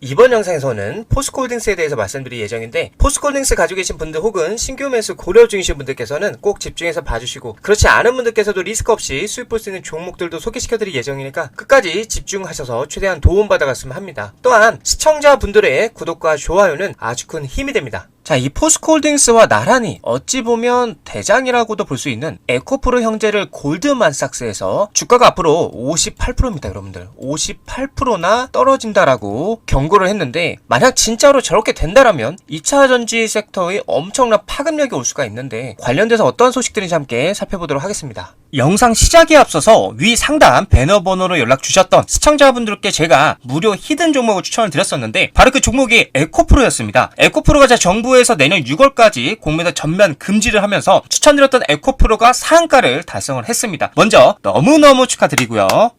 이번 영상에서는 포스코홀딩스에 대해서 말씀드릴 예정인데 포스코홀딩스 가지고 계신 분들 혹은 신규 매수 고려 중이신 분들께서는 꼭 집중해서 봐주시고 그렇지 않은 분들께서도 리스크 없이 수익 볼수 있는 종목들도 소개시켜드릴 예정이니까 끝까지 집중하셔서 최대한 도움받아갔으면 합니다. 또한 시청자분들의 구독과 좋아요는 아주 큰 힘이 됩니다. 자, 이 포스코홀딩스와 나란히 어찌 보면 대장이라고도 볼 수 있는 에코프로 형제를 골드만삭스에서 주가가 앞으로 58%입니다, 여러분들. 58%나 떨어진다라고 경고를 했는데 만약 진짜로 저렇게 된다라면 2차 전지 섹터의 엄청난 파급력이 올 수가 있는데 관련돼서 어떤 소식들인지 함께 살펴보도록 하겠습니다. 영상 시작에 앞서서 위 상단 배너 번호로 연락 주셨던 시청자분들께 제가 무료 히든 종목을 추천을 드렸었는데 바로 그 종목이 에코프로였습니다. 에코프로가 자 정부에서 내년 6월까지 공매도 전면 금지를 하면서 추천드렸던 에코프로가 상한가를 달성을 했습니다. 먼저 너무너무 축하드리고요.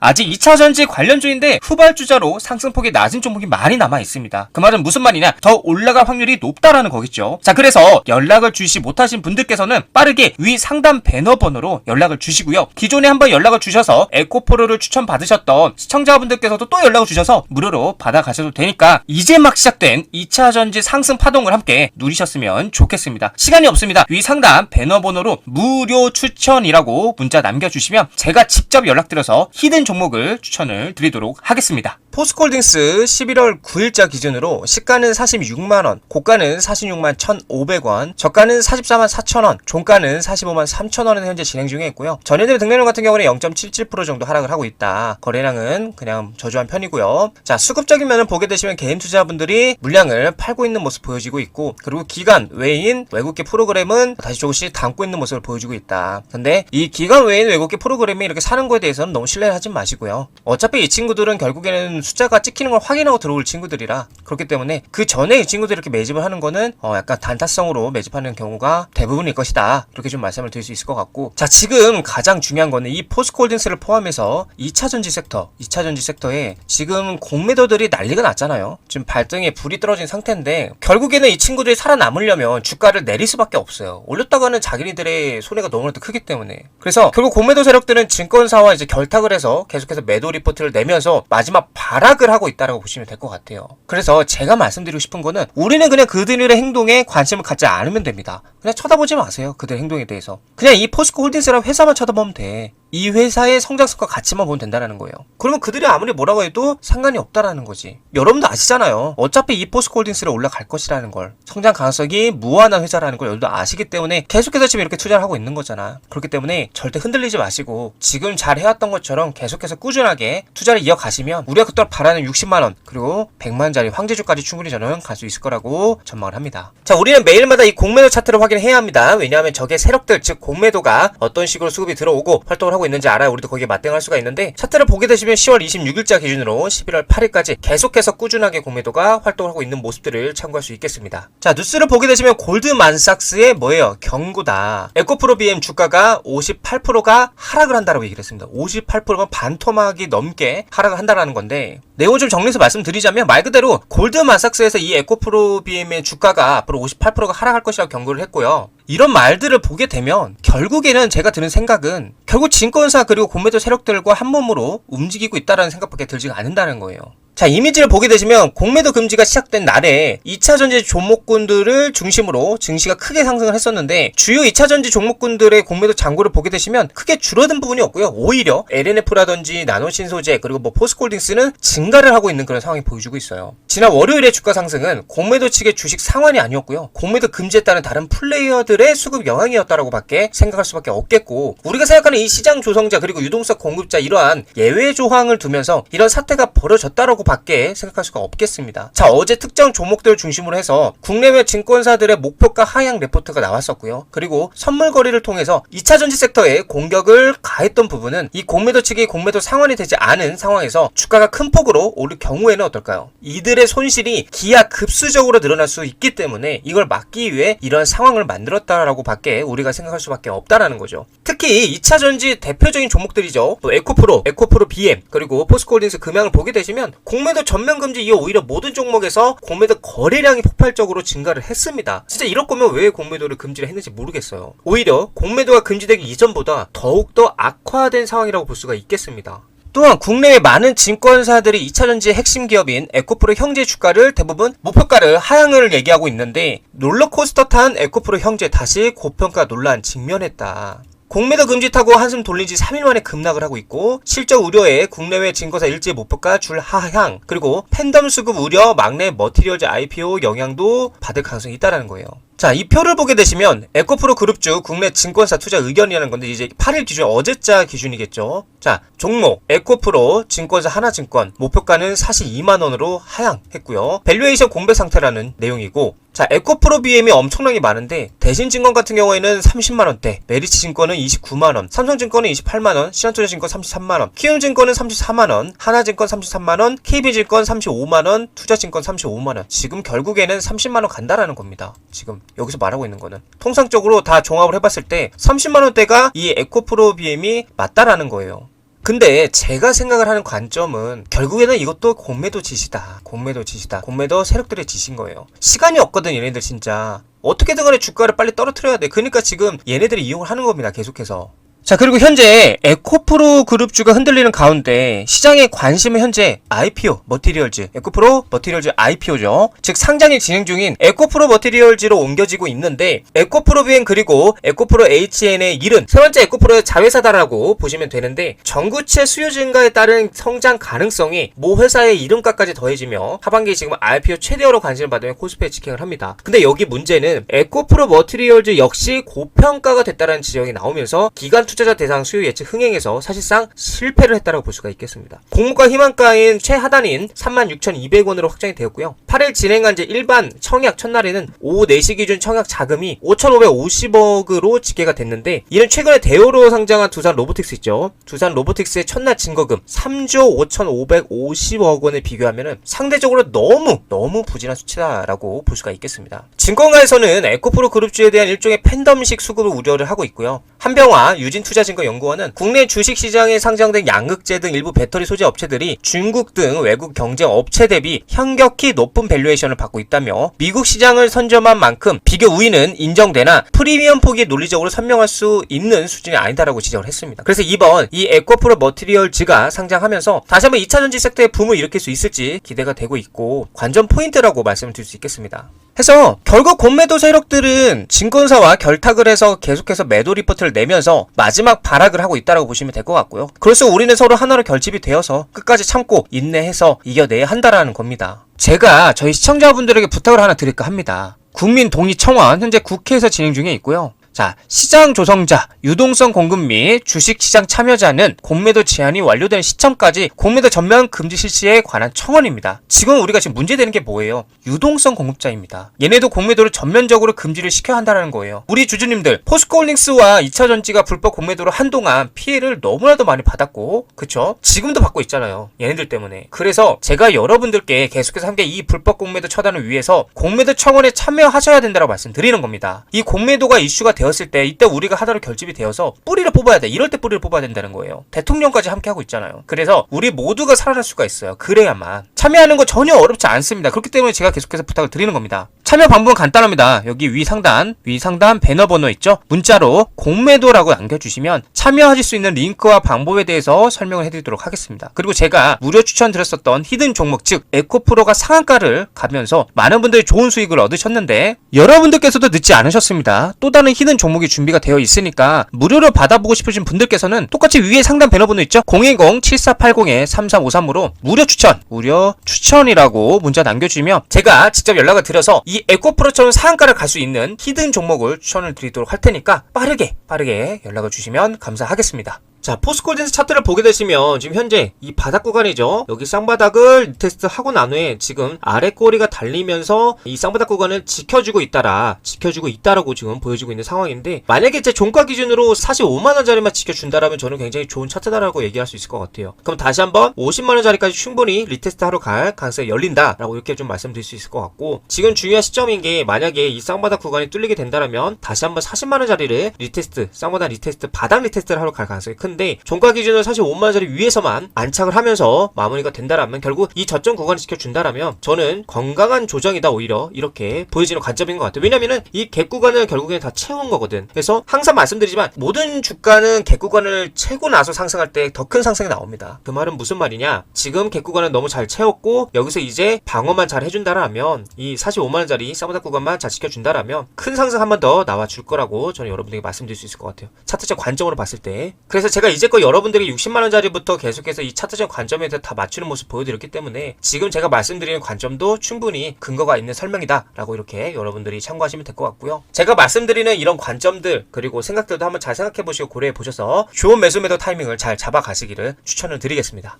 아직 2차 전지 관련 주인데 후발주자로 상승폭이 낮은 종목이 많이 남아 있습니다. 그 말은 무슨 말이냐? 더 올라갈 확률이 높다라는 거겠죠. 자, 그래서 연락을 주시 못하신 분들께서는 빠르게 위 상단 배너 번호로 연락을 주시고요. 기존에 한번 연락을 주셔서 에코프로를 추천 받으셨던 시청자분들께서도 또 연락을 주셔서 무료로 받아가셔도 되니까 이제 막 시작된 2차 전지 상승 파동을 함께 누리셨으면 좋겠습니다. 시간이 없습니다. 위 상단 배너 번호로 무료 추천이라고 문자 남겨주시면 제가 직접 연락드려서 히든 종목을 추천을 드리도록 하겠습니다. 포스콜딩스 11월 9일자 기준으로 시가는 46만원, 고가는 46만 1,500원, 저가는 44만 4천원, 종가는 45만 3천원에 현재 진행 중에 있고요. 전해들 등록량 같은 경우는 0.77% 정도 하락을 하고 있다. 거래량은 그냥 저조한 편이고요. 자, 수급적인 면을 보게 되시면 개인 투자분들이 물량을 팔고 있는 모습 보여지고 있고, 그리고 기간 외인 외국계 프로그램은 다시 조금씩 담고 있는 모습을 보여주고 있다. 근데 이 기간 외인 외국계 프로그램이 이렇게 사는 거에 대해서는 너무 신뢰를 하지 마 시고요. 어차피 이 친구들은 결국에는 숫자가 찍히는 걸 확인하고 들어올 친구들이라 그렇기 때문에 그 전에 이 친구들이 이렇게 매집을 하는 거는 어 약간 단타성으로 매집하는 경우가 대부분일 것이다. 이렇게 좀 말씀을 드릴 수 있을 것 같고 자 지금 가장 중요한 거는 이 포스코홀딩스를 포함해서 2차 전지 섹터, 2차 전지 섹터에 지금 공매도들이 난리가 났잖아요. 지금 발등에 불이 떨어진 상태인데 결국에는 이 친구들이 살아남으려면 주가를 내릴 수밖에 없어요. 올렸다가는 자기네들의 손해가 너무나도 크기 때문에 그래서 결국 공매도 세력들은 증권사와 이제 결탁을 해서 계속해서 매도 리포트를 내면서 마지막 발악을 하고 있다라고 보시면 될 것 같아요. 그래서 제가 말씀드리고 싶은 거는 우리는 그냥 그들의 행동에 관심을 갖지 않으면 됩니다. 그냥 쳐다보지 마세요. 그들 행동에 대해서. 그냥 이 포스코 홀딩스라는 회사만 쳐다보면 돼. 이 회사의 성장성과 가치만 보면 된다는 거예요. 그러면 그들이 아무리 뭐라고 해도 상관이 없다라는 거지. 여러분도 아시잖아요. 어차피 이 포스코 홀딩스를 올라갈 것이라는 걸. 성장 가능성이 무한한 회사라는 걸 여러분도 아시기 때문에 계속해서 지금 이렇게 투자를 하고 있는 거잖아. 그렇기 때문에 절대 흔들리지 마시고 지금 잘 해왔던 것처럼 계속해서 꾸준하게 투자를 이어가시면 우리가 그토록 바라는 60만원 그리고 100만짜리 황제주까지 충분히 저는 갈 수 있을 거라고 전망을 합니다. 자, 우리는 매일마다 이 공매도 차트를 확인해야 합니다. 왜냐하면 적의 세력들, 즉 공매도가 어떤 식으로 수급이 들어오고 활동을 하고 있는지 알아야 우리도 거기에 맞대응할 수가 있는데 차트를 보게 되시면 10월 26일자 기준으로 11월 8일까지 계속해서 꾸준하게 공매도가 활동을 하고 있는 모습들을 참고할 수 있겠습니다. 자, 뉴스를 보게 되시면 골드만삭스의 뭐예요? 경고다. 에코프로 BM 주가가 58%가 하락을 한다라고 얘기를 했습니다. 58%가 반토막이 넘게 하락을 한다라는 건데 내용 좀 정리해서 말씀드리자면 말 그대로 골드만삭스에서 이 에코프로 BM의 주가가 앞으로 58%가 하락할 것이라고 경고를 했고요. 이런 말들을 보게 되면 결국에는 제가 드는 생각은 결국 증권사 그리고 공매도 세력들과 한 몸으로 움직이고 있다라는 생각밖에 들지가 않는다는 거예요. 자, 이미지를 보게 되시면 공매도 금지가 시작된 날에 2차 전지 종목군들을 중심으로 증시가 크게 상승을 했었는데 주요 2차 전지 종목군들의 공매도 잔고를 보게 되시면 크게 줄어든 부분이 없고요. 오히려 LNF라든지 나노신소재 그리고 뭐 포스콜딩스는 증가를 하고 있는 그런 상황이 보여주고 있어요. 지난 월요일의 주가 상승은 공매도 측의 주식 상환이 아니었고요. 공매도 금지에 따른 다른 플레이어들의 수급 영향이었다라고 밖에 생각할 수밖에 없겠고 우리가 생각하는 이 시장 조성자 그리고 유동성 공급자 이러한 예외 조항을 두면서 이런 사태가 벌어졌다라고 밖에 생각할 수가 없겠습니다. 자, 어제 특정 종목들을 중심으로 해서 국내외 증권사들의 목표가 하향 레포트가 나왔었고요. 그리고 선물 거래를 통해서 2차 전지 섹터에 공격을 가했던 부분은 이 공매도 측이 공매도 상환이 되지 않은 상황에서 주가가 큰 폭으로 오를 경우에는 어떨까요? 이들의 손실이 기하 급수적으로 늘어날 수 있기 때문에 이걸 막기 위해 이런 상황을 만들었다라고 밖에 우리가 생각할 수밖에 없다라는 거죠. 특히 2차 전지 대표적인 종목들이죠. 또 에코프로, 에코프로 BM, 그리고 포스코홀딩스 금양을 보게 되시면 공매도 전면 금지 이후 오히려 모든 종목에서 공매도 거래량이 폭발적으로 증가를 했습니다. 진짜 이럴 거면 왜 공매도를 금지를 했는지 모르겠어요. 오히려 공매도가 금지되기 이전보다 더욱더 악화된 상황이라고 볼 수가 있겠습니다. 또한 국내의 많은 증권사들이 2차전지의 핵심 기업인 에코프로 형제 주가를 대부분 목표가를 하향을 얘기하고 있는데 롤러코스터 탄 에코프로 형제 다시 고평가 논란 직면했다. 공매도 금지 타고 한숨 돌린 지 3일 만에 급락을 하고 있고 실적 우려에 국내외 증거사 일제 목표가 줄 하향 그리고 팬덤 수급 우려 막내 머티리얼즈 IPO 영향도 받을 가능성이 있다는 거예요. 자, 이 표를 보게 되시면 에코프로 그룹주 국내 증권사 투자 의견이라는 건데 이제 8일 기준 어제자 기준이겠죠. 자, 종목 에코프로 증권사 하나증권 목표가는 42만 원으로 하향했고요. 밸류에이션 공백 상태라는 내용이고 자, 에코프로 BM이 엄청나게 많은데 대신증권 같은 경우에는 30만 원대, 메리츠 증권은 29만 원, 삼성증권은 28만 원, 신한투자증권 33만 원, 키움증권은 34만 원, 하나증권 33만 원, KB증권 35만 원, 투자증권 35만 원. 지금 결국에는 30만 원 간다라는 겁니다. 지금 여기서 말하고 있는 거는 통상적으로 다 종합을 해봤을 때 30만 원대가 이 에코프로 BM이 맞다라는 거예요. 근데 제가 생각을 하는 관점은 결국에는 이것도 공매도 짓이다. 공매도 짓이다. 공매도 세력들의 짓인 거예요. 시간이 없거든 얘네들 진짜. 어떻게든 간에 주가를 빨리 떨어뜨려야 돼. 그러니까 지금 얘네들이 이용을 하는 겁니다. 계속해서. 자, 그리고 현재 에코프로 그룹주가 흔들리는 가운데 시장의 관심은 현재 IPO, 머티리얼즈, 에코프로 머티리얼즈 IPO죠. 즉 상장이 진행 중인 에코프로 머티리얼즈로 옮겨지고 있는데 에코프로 비행 그리고 에코프로 HN의 일은 세 번째 에코프로의 자회사다라고 보시면 되는데 전구체 수요 증가에 따른 성장 가능성이 모 회사의 이름값까지 더해지며 하반기에 지금 IPO 최대어로 관심을 받으며 코스피에 직행을 합니다. 근데 여기 문제는 에코프로 머티리얼즈 역시 고평가가 됐다는 지적이 나오면서 기간 투자 자 대상 수요 예측 흥행에서 사실상 실패를 했다고 볼 수가 있겠습니다. 공모가 희망가인 최하단인 36,200원으로 확정이 되었고요. 8일 진행한 제 일반 청약 첫날에는 오후 4시 기준 청약 자금이 5,550억으로 집계가 됐는데 이는 최근에 대우로 상장한 두산 로보틱스 있죠. 두산 로보틱스의 첫날 증거금 3조 5,550억 원에 비교하면 상대적으로 너무 너무 부진한 수치다라고 볼 수가 있겠습니다. 증권가에서는 에코프로 그룹주에 대한 일종의 팬덤식 수급을 우려를 하고 있고요. 한병화 유진 투자증권연구원은 국내 주식시장에 상장된 양극재 등 일부 배터리 소재 업체들이 중국 등 외국 경쟁 업체 대비 현격히 높은 밸류에이션을 받고 있다며 미국 시장을 선점한 만큼 비교 우위는 인정되나 프리미엄 폭이 논리적으로 선명할 수 있는 수준이 아니다라고 지적을 했습니다. 그래서 이번 이 에코프로 머티리얼즈가 상장하면서 다시 한번 2차전지 섹터의 붐을 일으킬 수 있을지 기대가 되고 있고 관전 포인트라고 말씀을 드릴 수 있겠습니다. 해서 결국 공매도 세력들은 증권사와 결탁을 해서 계속해서 매도 리포트를 내면서 마지막 발악을 하고 있다고 보시면 될 것 같고요. 그래서 우리는 서로 하나로 결집이 되어서 끝까지 참고 인내해서 이겨내야 한다라는 겁니다. 제가 저희 시청자분들에게 부탁을 하나 드릴까 합니다. 국민 동의 청원 현재 국회에서 진행 중에 있고요. 자, 시장 조성자, 유동성 공급 및 주식 시장 참여자는 공매도 제한이 완료된 시점까지 공매도 전면 금지 실시에 관한 청원입니다. 지금 우리가 지금 문제되는 게 뭐예요? 유동성 공급자입니다. 얘네도 공매도를 전면적으로 금지를 시켜야 한다는 거예요. 우리 주주님들, 포스코홀딩스와 2차전지가 불법 공매도로 한동안 피해를 너무나도 많이 받았고, 그쵸? 지금도 받고 있잖아요. 얘네들 때문에. 그래서 제가 여러분들께 계속해서 함께 이 불법 공매도 처단을 위해서 공매도 청원에 참여하셔야 된다고 말씀드리는 겁니다. 이 공매도가 이슈가 되 었을 때 이때 우리가 하나로 결집이 되어서 뿌리를 뽑아야 돼. 이럴 때 뿌리를 뽑아야 된다는 거예요. 대통령까지 함께 하고 있잖아요. 그래서 우리 모두가 살아날 수가 있어요. 그래야만. 참여하는 거 전혀 어렵지 않습니다. 그렇기 때문에 제가 계속해서 부탁을 드리는 겁니다. 참여 방법은 간단합니다. 여기 위 상단, 위 상단 배너 번호 있죠? 문자로 공매도라고 남겨주시면 참여하실 수 있는 링크와 방법에 대해서 설명을 해드리도록 하겠습니다. 그리고 제가 무료 추천 드렸었던 히든 종목 즉 에코프로가 상한가를 가면서 많은 분들이 좋은 수익을 얻으셨는데 여러분들께서도 늦지 않으셨습니다. 또 다른 히든 종목이 준비가 되어 있으니까 무료로 받아보고 싶으신 분들께서는 똑같이 위에 상단 배너 번호 있죠? 010-7480-3353으로 무료 추천, 무료 추천이라고 문자 남겨주시면 제가 직접 연락을 드려서 이 에코프로처럼 상한가를 갈 수 있는 히든 종목을 추천을 드리도록 할 테니까 빠르게 빠르게 연락을 주시면 감사하겠습니다. 자, 포스코진스 차트를 보게 되시면 지금 현재 이 바닥 구간이죠. 여기 쌍바닥을 테스트 하고 난 후에 지금 아래 꼬리가 달리면서 이 쌍바닥 구간을 지켜주고 있다라 지켜주고 있다라고 지금 보여지고 있는 상황인데 만약에 제 종가 기준으로 사실 5만 원짜리만 지켜준다라면 저는 굉장히 좋은 차트다라고 얘기할 수 있을 것 같아요. 그럼 다시 한번 50만 원짜리까지 충분히 리테스트 하러 갈 가능성이 열린다라고 이렇게 좀 말씀드릴 수 있을 것 같고 지금 중요한 시점인 게 만약에 이 쌍바닥 구간이 뚫리게 된다라면 다시 한번 40만 원짜리를 리테스트 쌍바닥 리테스트 바닥 리테스트를 하러 갈 가능성이 큰데 하는데 종가 기준은 사실 5만원짜리 위에서만 안착을 하면서 마무리가 된다라면 결국 이 저점 구간을 지켜준다라면 저는 건강한 조정이다 오히려 이렇게 보여지는 관점인 것 같아요. 왜냐면은 이 갭 구간을 결국엔 다 채운 거거든. 그래서 항상 말씀드리지만 모든 주가는 갭 구간을 채고 나서 상승할 때 더 큰 상승이 나옵니다. 그 말은 무슨 말이냐? 지금 갭 구간은 너무 잘 채웠고 여기서 이제 방어만 잘 해준다라면 이 45만원짜리 사무닥 구간만 잘 지켜준다라면 큰 상승 한 번 더 나와 줄 거라고 저는 여러분들에게 말씀드릴 수 있을 것 같아요. 차트적 관점으로 봤을 때. 그래서 제가 이제껏 여러분들이 60만원짜리부터 계속해서 이 차트적 관점에 대해 다 맞추는 모습 보여드렸기 때문에 지금 제가 말씀드리는 관점도 충분히 근거가 있는 설명이다 라고 이렇게 여러분들이 참고하시면 될 것 같고요. 제가 말씀드리는 이런 관점들 그리고 생각들도 한번 잘 생각해 보시고 고려해 보셔서 좋은 매수 매도 타이밍을 잘 잡아가시기를 추천을 드리겠습니다.